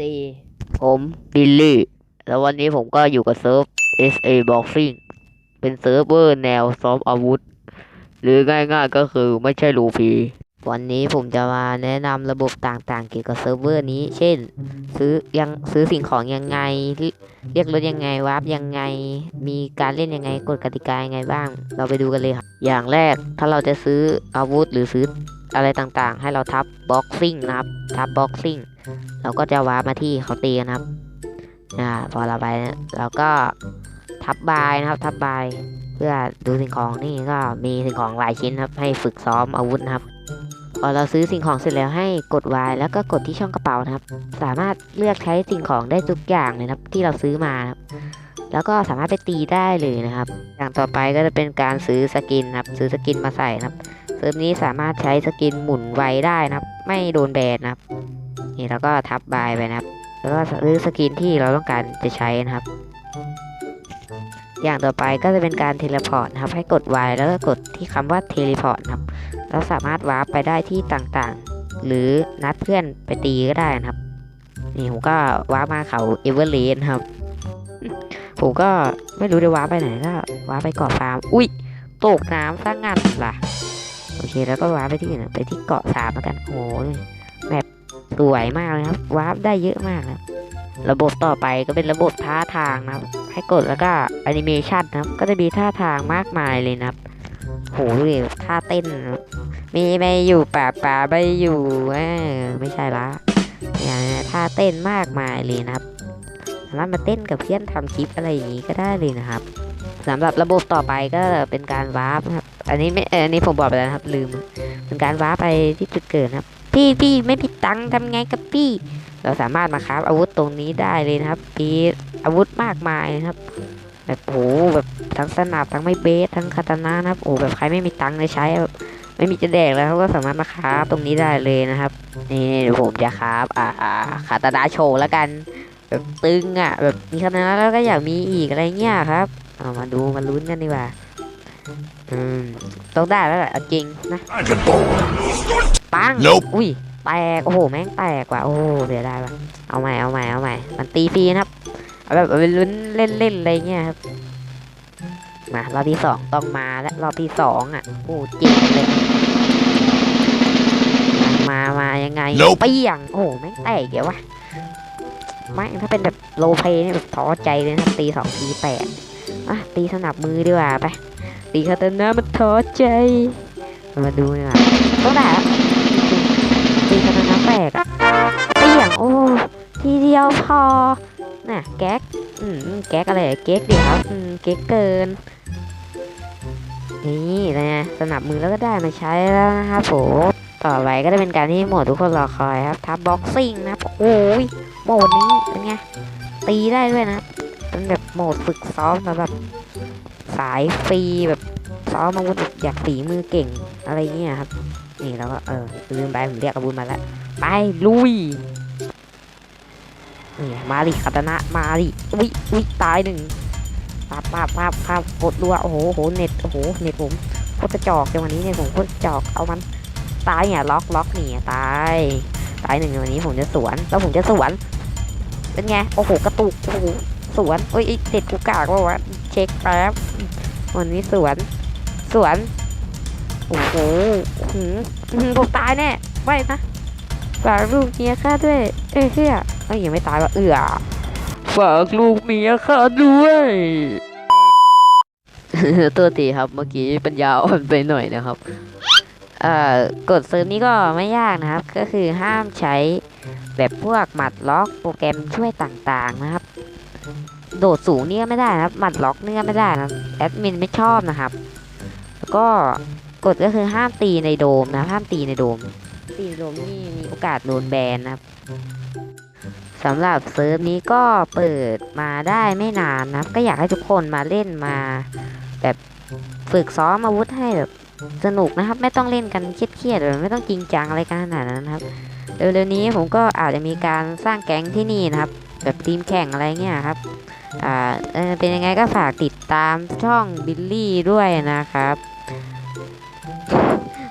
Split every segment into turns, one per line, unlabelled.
ดีผมบิลลี่ แล้ววันนี้ผมก็อยู่กับเซิร์ฟ SA Boxing เป็นเซิร์ฟเวอร์แนวซ้อมอาวุธ หรือง่ายๆก็คือไม่ใช่รูฟี วันนี้ผมจะมาแนะนำระบบต่างๆ เกี่ยวกับเซิร์ฟเวอร์นี้ เช่น ซื้อยังซื้อสิ่งของยังไง เรียกรถยังไงวาร์ปยังไง มีการเล่นยังไงกฎกติกายังไงบ้าง เราไปดูกันเลยครับ อย่างแรกถ้าเราจะซื้ออาวุธหรือซื้ออะไรต่างๆ ให้เราทับบ็อกซิ่งนะครับ ทับบ็อกซิ่งเราก็จะวาร์ปมาที่เขาตีกันครับ อ่า พอเราไปเราก็ทับบายนะครับ ทับบาย เพื่อดูสิ่งของนี่ก็มีสิ่งของหลายชิ้นครับ ให้ฝึกซ้อมอาวุธนะครับ อเราซื้อสิ่งของเสร็จแล้วให้กด Y แล้วก็กดที่ช่องกระเป๋านะครับ สามารถเลือกใช้สิ่งของได้ทุกอย่างเลยนะที่เราซื้อมาครับแล้วก็สามารถไปตีได้เลยนะครับ อย่างต่อไปก็จะเป็นการซื้อสกินครับ ซื้อสกินมาใส่นะครับเซิร์ฟนี้สามารถใช้สกินหมุนไวได้นะครับ ไม่โดนแบนนะครับ นี่แล้วก็ทับบายไปนะครับ แล้วก็ซื้อสกินที่เราต้องการจะใช้นะครับ อย่างต่อไปก็จะเป็นการเทเลพอร์ตนะครับ ให้กด Y แล้วก็กดที่คำว่าเทเลพอร์ตนะครับ แล้วสามารถวาร์ปไปได้ที่ต่างๆ หรือนัดเพื่อนไปตีก็ได้นะครับ นี่ผมก็วาร์ปมาเขาเอเวอร์เรสครับ ผมก็ไม่รู้จะวาร์ปไปไหนก็วาร์ปไปเกาะฟาร์ม อุ้ยตกน้ำสร้างงานล่ะ โอเคแล้วก็วาร์ปไปที่ไหนไปที่เกาะสามแล้วกันโอ้โหแบบสวยมากเลยครับวาร์ปได้เยอะมากครับระบบต่อไปก็เป็นระบบท่าทางนะครับ ให้กดแล้วก็แอนิเมชันนะครับ ก็จะมีท่าทางมากมายเลยนะครับ โหดูดิท่าเต้น มีไม่อยู่ป่าป่าไม่อยู่ไม่ใช่ละอย่างนี้ท่าเต้นมากมายเลยนะครับสามารถมาเต้นกับเพื่อนทำคลิปอะไรอย่างนี้ก็ได้เลยนะครับสำหรับระบบต่อไปก็เป็นการวาร์ปนะครับ อันนี้ไม่เอออันนี้ผมบอกไปแล้วครับ ลืม เป็นการวาร์ปไปที่จุดเกิดนะครับ พี่พี่ไม่มีตังค์ทำไงกับพี่ เราสามารถมาคราฟอาวุธตรงนี้ได้เลยนะครับมีอาวุธมากมายนะครับ แบบโหแบบทั้งสนับทั้งไม่เบสทั้งคาตานะนะครับโอ้แบบใครไม่มีตังค์เลยใช้แบบไม่มีจะแดกแล้วเขาก็สามารถมาคราฟตรงนี้ได้เลยนะครับ นี่เดี๋ยวผมจะคราฟอ่าอ่าคาตานะโชว์แล้วกัน แบบตึงอะ แบบมีคาตานะแล้วก็อยากมีอีกอะไรเงี้ยครับเอามาดูมาลุ้นกันดีกว่าอืมต้องได้แล้วแหละเอาจริงนะปัง
Nope
อุ้ยแตกโอ้โหแม่งแตกว่ะโอ้โหเสียดายว่ะเอาใหม่เอาใหม่เอาใหม่มันตีฟรีนะครับ เอาแบบเอาไปลุ้นเล่นๆอะไรเงี้ยครับ มารอบที่สองต้องมาและรอบที่สองอะโอ้จริงเลย มามายังไง
Nope
เปี้ยงโอ้โหแม่งแตกเดี๋ยววะแม่งถ้าเป็นแบบโลเพนี่แบบท้อใจเลยนะตีสองตีแปดอะตีสนับมือดีกว่าไปตีคาตานะมันท้อใจ มาดูดีกว่าต้องได้อะตี น่ะแก๊กอืมแก๊กอะไรเก๊กดิครับอืมเก๊กเกิน นี่นะสนับมือแล้วก็ได้มาใช้แล้วนะครับผมต่อไปก็จะเป็นการที่หมดทุกคนรอคอยครับทับบ็อกซิ่งนะครับโอ้ยโหมดนี้เป็นไงตีได้ด้วยนะเป็นแบบโหมดฝึกซ้อมสำหรับสายฟรีแบบซ้อมอาวุธแบบอยากฝีมือเก่งอะไรเงี้ยครับ นี่แล้วก็เออลืมไปผมเรียกอาวุธมาแล้วไปลุย นี่มาดิคาตานะมาดิวิวิตายหนึ่งปับปับปับปับกดรัวโอ้โหโอ้โหเน็ตโอ้โหเน็ตผมโคตรจอกจังวันนี้เนี่ยผมโคตรจอกเอามันตายเนี่ยล็อกล็อกนี่ตายตายหนึ่งวันนี้ผมจะสวนแล้วผมจะสวนเป็นไงโอ้โหกระตุกโอ้โหสวนเอ้ยเด็ดกูกากว่าวะเช็คแป๊บวันนี้สวนสวนโอ้โหหืออื้อหือผมตายแน่ไม่นะฝากลูกเมียข้าด้วยเอ้ยเพื่อ อ้ยยังไม่ตายว่ะเอือฝากลูกเมียข้าด้วยตัวตีครับเมื่อกี้ปัญญาอ่อนไปหน่อยนะครับเอ่อกดซื้อนี้ก็ไม่ยากนะครับ ก็คือห้ามใช้แบบพวกหมัดล็อกโปรแกรมช่วยต่างๆนะครับ โดดสูงนี่ก็ไม่ได้นะครับ หมัดล็อกนี่ก็ไม่ได้นะแอดมินไม่ชอบนะครับ แล้วก็กดก็คือห้ามตีในโดมนะห้ามตีในโดม ตีในโดมนี่มีโอกาสโดนแบนนะครับ สำหรับเซิร์ฟนี้ก็เปิดมาได้ไม่นานนะก็อยากให้ทุกคนมาเล่นมา แบบฝึกซ้อมอาวุธให้แบบสนุกนะครับ ไม่ต้องเล่นกันเครียดๆไม่ต้องจริงจังอะไรกันขนาดนั้นนะครับเร็วๆนี้ผมก็อาจจะมีการสร้างแก๊งที่นี่นะครับ แบบทีมแข่งอะไรเงี้ยครับอ่าเออเป็นยังไงก็ฝากติดตามช่องบิลลี่ด้วยนะครับ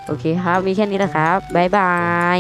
โอเคครับ มีแค่นี้แหละครับ บ๊ายบาย